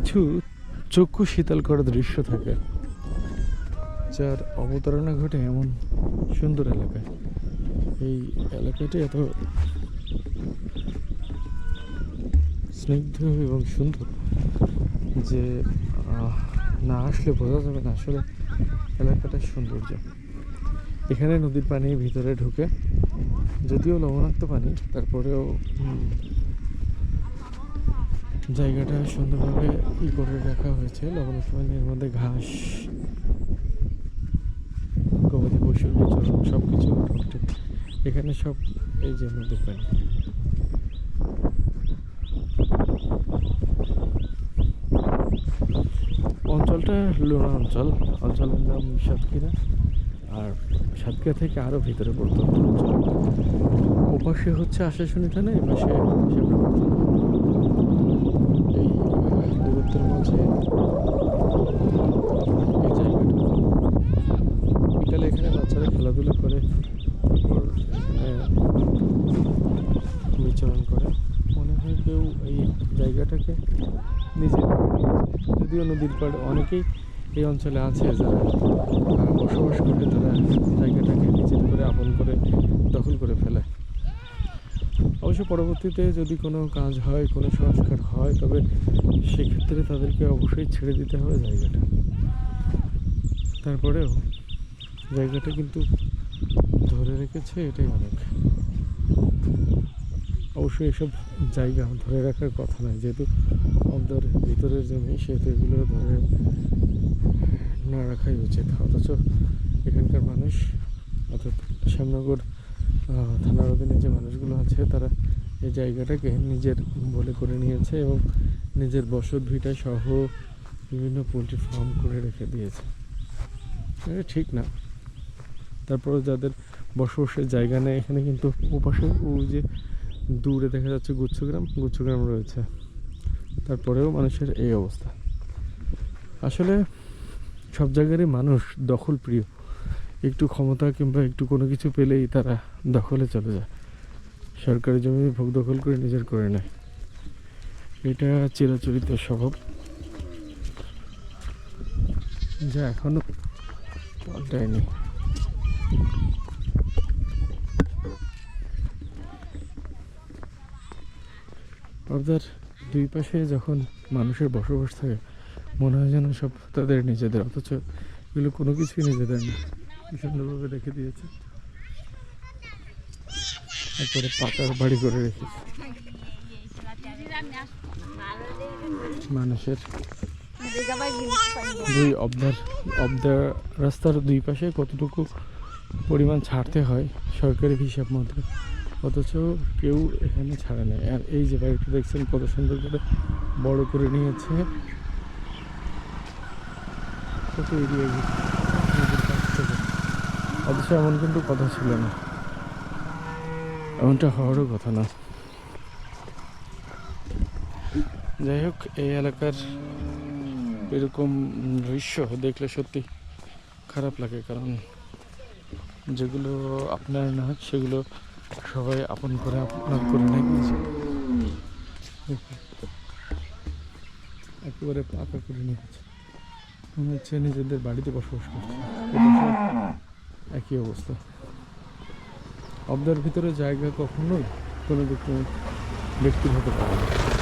কিছু চক্ষু শীতল করা দৃশ্য থাকে, যার অবতারণা ঘটে এমন সুন্দর এলাকায়। এই এলাকাটি এত স্নিগ্ধ এবং সুন্দর যে না আসলে বোঝা যাবে না আসলে এলাকাটার সৌন্দর্য। এখানে নদীর পানি ভিতরে ঢুকে, যদিও লবণাক্ত পানি, তারপরেও জায়গাটা সুন্দরভাবে ই করে রাখা হয়েছে। লবণাক্ত পানির মধ্যে ঘাস, গবাদি পশুর বিচরণ সব কিছু এখানে সব এই যে নদীর পানি অঞ্চলটা লোনা অঞ্চল। অঞ্চলের নাম সাতক্ষীরা। আর সাতক্ষীরা থেকে আরও ভিতরে পড়তো অঞ্চল। ওপাশে হচ্ছে আশাশুনি থানা, এপাশে দূরত্বের মাঝে এই জায়গাটা বিকালে এখানে বাচ্চারা খেলাধুলা করে, তারপর বিচরণ করে। মনে হয় কেউ এই জায়গাটাকে নিয়েছে। যদিও নদীর পাড়ে অনেকেই এই অঞ্চলে আছে যারা বসবাস করে, তারা জায়গাটাকে নিজের করে আপন করে দখল করে ফেলে। অবশ্য পরবর্তীতে যদি কোনো কাজ হয়, কোনো সংস্কার হয়, তবে সেক্ষেত্রে তাদেরকে অবশ্যই ছেড়ে দিতে হবে জায়গাটা। তারপরেও জায়গাটা কিন্তু ধরে রেখেছে, এটাই অনেক। অবশ্যই এসব জায়গা ধরে রাখার কথা নয়, যেহেতু আমাদের ভিতরের জমি, সেহেতু এগুলো ধরে না রাখাই উচিত। অথচ এখানকার মানুষ, অর্থাৎ শ্যামনগর থানার অধীনে যে মানুষগুলো আছে, তারা এই জায়গাটাকে নিজের বলে করে নিয়েছে এবং নিজের বসত ভিটা সহ বিভিন্ন পোলট্রি ফার্ম করে রেখে দিয়েছে। এটা ঠিক না। তারপরে যাদের বসবাসের জায়গা নেই, এখানে কিন্তু ওপাশে ওই যে দূরে দেখা যাচ্ছে গুচ্ছগ্রাম গুচ্ছগ্রাম রয়েছে। তারপরেও মানুষের এই অবস্থা। আসলে সব জায়গারই মানুষ দখল প্রিয় একটু ক্ষমতা কিংবা একটু কোনো কিছু পেলেই তারা দখলে চলে যায়। সরকারি জমি ভোগ দখল করে নিজের করে নেয়। এটা চিরাচরিত স্বভাব। যা এখনও পাল্টায়নি। পর্দার দুই পাশে যখন মানুষের বসবাস থাকে, মনে হয় যেন সব তাদের নিজেদের, অথচ এগুলো কোনো কিছুই নিজেদের না। কি সুন্দরভাবে রেখে দিয়েছে। তারপরে পাকার বাড়ি করে রেখেছে মানুষের দুই অবদার অবদা রাস্তার দুই পাশে কতটুকু পরিমাণ ছাড়তে হয় সরকারি হিসাব মতো, অথচ কেউ এখানে ছাড়ে নেই। আর এই যে বাড়িটা দেখছেন কত সুন্দর করে বড় করে নিয়েছে। কত এরিয়া অথচ এমন কিন্তু কথা ছিল না। এমনটা হওয়ারও কথা না। যাই হোক, এই এলাকার এরকম দৃশ্য দেখলে সত্যি খারাপ লাগে, কারণ যেগুলো আপনার না সেগুলো সবাই আপন করে আপনার করে নিয়েছে একেবারে পাকা করে মনে হচ্ছে নিজেদের বাড়িতে বসবাস করছে। একই অবস্থা। অবদার ভিতরে জায়গা কখনোই কোনো ব্যক্তি ব্যক্তির হতে পারে না।